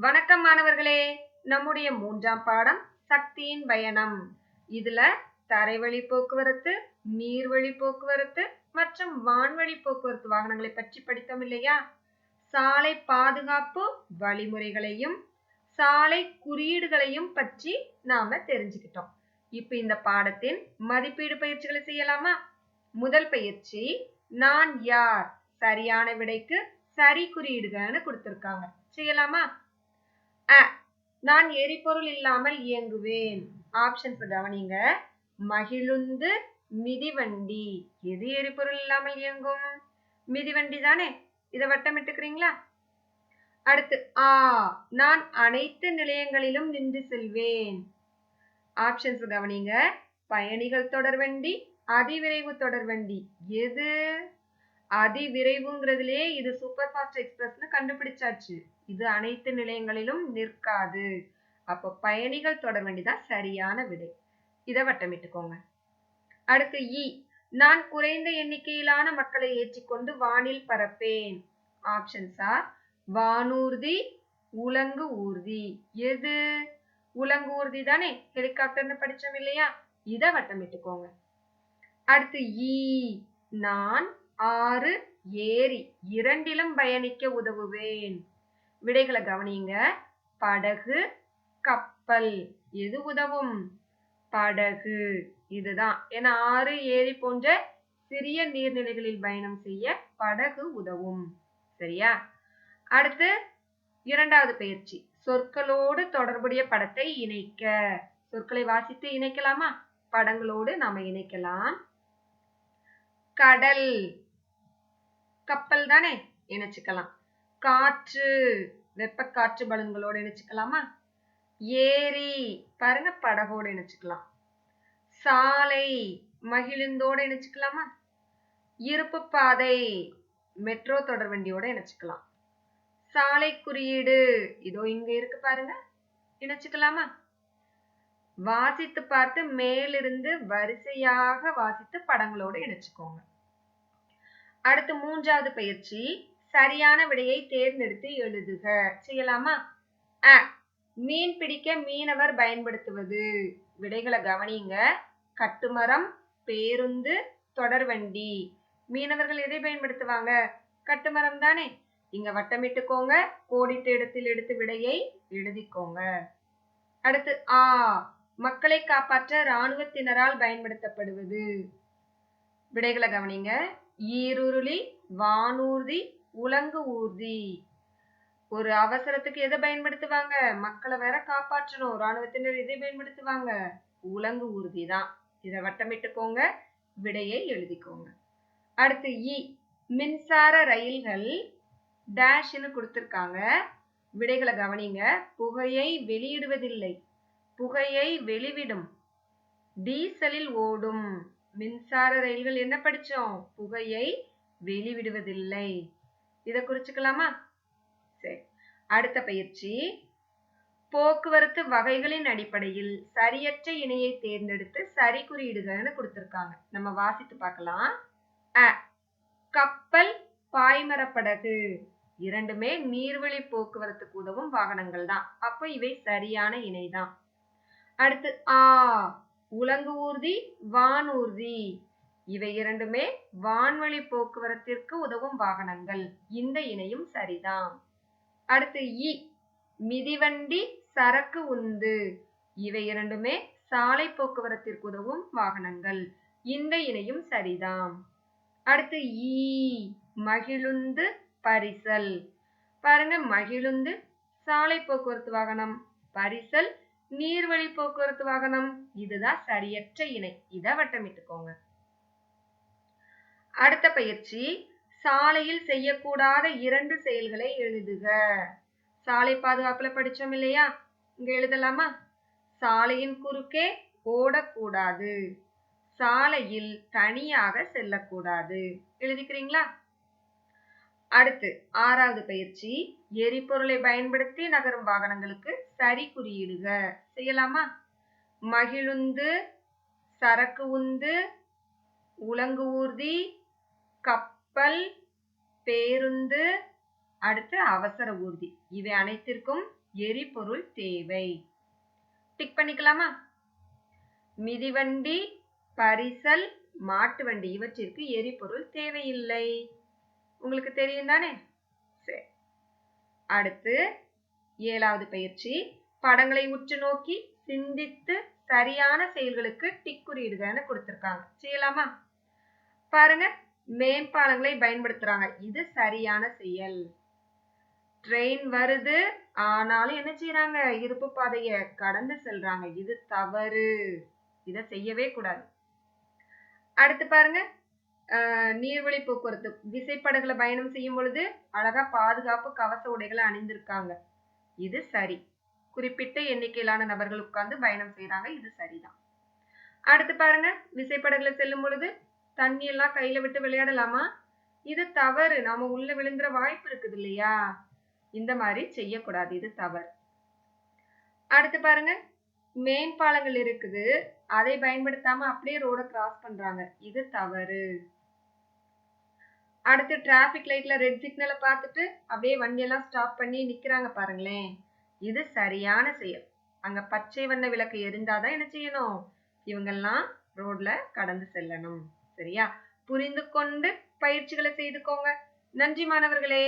வணக்கம் மாணவர்களே. நம்முடைய மூன்றாம் பாடம் சக்தியின் பயணம். இதுல தரைவழி போக்குவரத்து நீர்வழி போக்குவரத்து மற்றும் வான்வழி போக்குவரத்து வாகனங்களை பற்றி படித்தோம் இல்லையா? சாலை பாதுகாப்பு வழிமுறைகளையும் சாலை குறியீடுகளையும் பற்றி நாம தெரிஞ்சுக்கிட்டோம். இப்ப இந்த பாடத்தின் மதிப்பீடு பயிற்சிகளை செய்யலாமா? முதல் பயிற்சி நான் யார்? சரியான விடைக்கு சரி குறியீடுகள்னு கொடுத்துருக்காங்க. செய்யலாமா? அ நான் எரிபொருள் இல்லாமல் இயங்குவேன். ஆப்ஷன்ஸ் கவனிங்க. மகிழுந்து மிதிவண்டி. எது எரிபொருள் இல்லாமல் இயங்கும்? மிதிவண்டி தானே? இதை வட்டமிட்டுக்கிறீங்களா அடுத்து ஆ நான் அனைத்து நிலையங்களிலும் நின்று செல்வேன். ஆப்ஷன்ஸ் கவனிங்க. பயணிகள் தொடர்வண்டி அதிவிரைவு தொடர்வண்டி எது? அதிவிரைவுங்கிறதுலே இது சூப்பர் ஃபாஸ்ட் எக்ஸ்பிரஸ்னு கண்டுபிடிச்சாச்சு. இது அனைத்து நிலையங்களிலும் நிற்காது. அப்போ பயணிகள் தொடர்வண்டி தான் சரியான விடை. இதை வட்டமிட்டுக்கோங்க. அடுத்து இ. நான் குறைந்த எண்ணிக்கையிலான மக்களை ஏற்றிக்கொண்டு வானில் பறப்பேன். ஆப்ஷன்ஸ் ஆர் வானூர்தி உலங்கு ஊர்தி. எது? உலங்கு ஊர்தி தானே? ஹெலிகாப்டர்னு படிச்சோம் இல்லையா? இதை வட்டமிட்டுக்கோங்க. அடுத்து ஈ நான் ஆறு ஏரி இரண்டிலும் பயணிக்க உதவுவேன். விடைகளை கவனிங்க படகு கப்பல் எது உதவும்? படகு. இதுதான். ஏன்னா ஆறு ஏரி போன்ற சிறிய நீர்நிலைகளில் பயணம் செய்ய படகு உதவும். சரியா? அடுத்து இரண்டாவது பயிற்சி. சொற்களோடு தொடர்புடைய படத்தை இணைக்க. சொற்களை வாசித்து இணைக்கலாமா? படங்களோடு நாம இணைக்கலாம். கடல். கப்பல் தானே? இணைச்சுக்கலாம். காற்று வெப்ப காற்று பலன்களோடு இணைச்சுக்கலாமா? ஏரி பாருங்க படகோடு இணைச்சுக்கலாம். சாலை மகிழுந்தோடு இணைச்சுக்கலாமா? இருப்பு பாதை மெட்ரோ தொடர்வண்டியோடு இணைச்சுக்கலாம். சாலை குறியீடு இதோ இங்க இருக்கு பாருங்க இணைச்சுக்கலாமா? வாசித்து பார்த்து மேலிருந்து வரிசையாக வாசித்து படங்களோடு இணைச்சுக்கோங்க. அடுத்து மூன்றாவது பயிற்சி சரியான விடையை தேர்ந்தெடுத்து எழுதுக. செய்யலாமா? அ மீன் பிடிக்க மீனவர் பயன்படுத்துவது. விடைகளை கவனிங்க கட்டுமரம் பேருந்து தொடர்வண்டி. மீனவர்கள் எதை பயன்படுத்துவாங்க? கட்டுமரம் தானே. இங்க வட்டமிட்டுக்கோங்க. கோடிட்ட இடத்தில் எடுத்து விடையை எழுதிக்கோங்க. அடுத்து ஆ மக்களை காப்பாற்ற இராணுவத்தினரால் பயன்படுத்தப்படுவது. விடைகளை கவனிங்க ஈருருளி வானூர்தி உலங்கு ஊர்தி. ஒரு அவசரத்துக்கு எதை பயன்படுத்துவாங்க? மக்களை வேற காப்பாற்றணும். இராணுவத்தினர் எதை பயன்படுத்துவாங்க? உலங்கு ஊர்தி தான். இதை வட்டமிட்டுக்கோங்க விடையை எழுதிக்கோங்க. அடுத்து இ மின்சார ரயில்கள் டேஷ்னு கொடுத்துருக்காங்க. விடைகளை கவனிங்க. புகையை வெளியிடுவதில்லை. புகையை வெளிவிடும். டீசலில் ஓடும். மின்சார ரயில்கள் என்ன படிச்சோம் புகையை வெளிவிடுவதில்லை. இதை குறிச்சுக்கலாமா? சரி. அடுத்த பயிற்சி. போக்குவரத்து வகைகளின் அடிப்படையில் சரியற்ற இணையை தேர்ந்தெடுத்து சரி குறியீடுகள்னு கொடுத்துருக்காங்க. நம்ம வாசித்து பார்க்கலாம். அ. கப்பல் பாய்மரப்படகு. இரண்டுமே நீர்வழி போக்குவரத்துக்கு உதவும் வாகனங்கள் தான். அப்ப இவை சரியான இணைதான் அடுத்து ஆ. உலங்கு ஊர்தி வானூர்தி இவை இரண்டுமே வான்வழி போக்குவரத்திற்கு உதவும் வாகனங்கள். இந்த இணையும் சரிதான். அடுத்து இ மிதிவண்டி சரக்கு உந்து. இவை இரண்டுமே சாலை போக்குவரத்திற்கு உதவும் வாகனங்கள். இந்த இணையும் சரிதான். அடுத்து ஈ மகிழுந்து பரிசல். பாருங்க மகிழுந்து சாலை போக்குவரத்து வாகனம் பரிசல் நீர்வழி போக்குவரத்து வாகனம். இதுதான் சரியற்ற இணை. இதை வட்டமிட்டுக்கோங்க. அடுத்த பயிற்சி சாலையில் செய்யக்கூடாத இரண்டு செயல்களை எழுதுக. சாலை பாதுகாப்புல படிச்சோம் இல்லையா? இங்க எழுதலாமா? சாலையின் குறுக்கே ஓடக்கூடாது. சாலையில் தனியாக செல்லக்கூடாது. எழுதிக்கிறீங்களா? அடுத்து ஆறாவது பயிற்சி எரிபொருளை பயன்படுத்தி நகரும் வாகனங்களுக்கு சரி குறியீடுக. செய்யலாமா? மகிழுந்து சரக்கு உந்து உலங்கு ஊர்தி கப்பல் பேருந்து அடுத்து அவசர ஊர்தி. இவை அனைத்திற்கும் எரிபொருள் தேவை. டிக் பண்ணிக்கலாமா? மிதிவண்டி பரிசல் மாட்டு வண்டி இவற்றிற்கு எரிபொருள் தேவையில்லை. உங்களுக்கு தெரியும் தானே? சரி. அடுத்து ஏழாவது பயிற்சி. படங்களை உற்று நோக்கி சிந்தித்து சரியான செயல்களுக்கு டிக் குறியிடுகன்னு கொடுத்திருக்காங்க. செய்யலாமா? பாருங்க. மேம்பாலங்களை பயன்படுத்துறாங்க. இது சரியான செயல். ட்ரெயின் வருது ஆனாலும் என்ன செய்யறாங்க இருப்பு பாதைய கடந்து செல்றாங்க. இது தவறு. இத செய்யவே கூடாது. அடுத்து பாருங்க. நீர்வழி போக்குவரத்து. விசைப்படகுல பயணம் செய்யும் பொழுது அழகா பாதுகாப்பு கவச உடைகளை அணிந்திருக்காங்க. இது சரி. குறிப்பிட்ட எண்ணிக்கையிலான நபர்கள் உட்கார்ந்து பயணம் செய்யறாங்க இது சரிதான். அடுத்து பாருங்க. விசைப்படகுல செல்லும் பொழுது தண்ணி எல்லாம் கையில விட்டு விளையாடலாமா? இது தவறு. நாம உள்ள விழுந்துற வாய்ப்பு இருக்குது இல்லையா? இந்த மாதிரி செய்யக்கூடாது. இது தவறு. அடுத்து பாருங்க. மேம்பாலங்கள் இருக்குது. அதை பயன்படுத்தாம அப்படியே ரோட கிராஸ் பண்றாங்க. இது தவறு. அடுத்து டிராபிக் லைட்ல ரெட் சிக்னலை பார்த்துட்டு அப்படியே வண்டியெல்லாம் ஸ்டாப் பண்ணி நிக்கிறாங்க பாருங்களேன். இது சரியான செயல். அங்க பச்சை வண்ண விளக்கு எரிந்தாதான் என்ன செய்யணும்? இவங்கெல்லாம் ரோட்ல கடந்து செல்லணும். சரியா? புரிந்து கொண்டு பயிற்சிகளை செய்துக்கோங்க. நன்றி மாணவர்களே.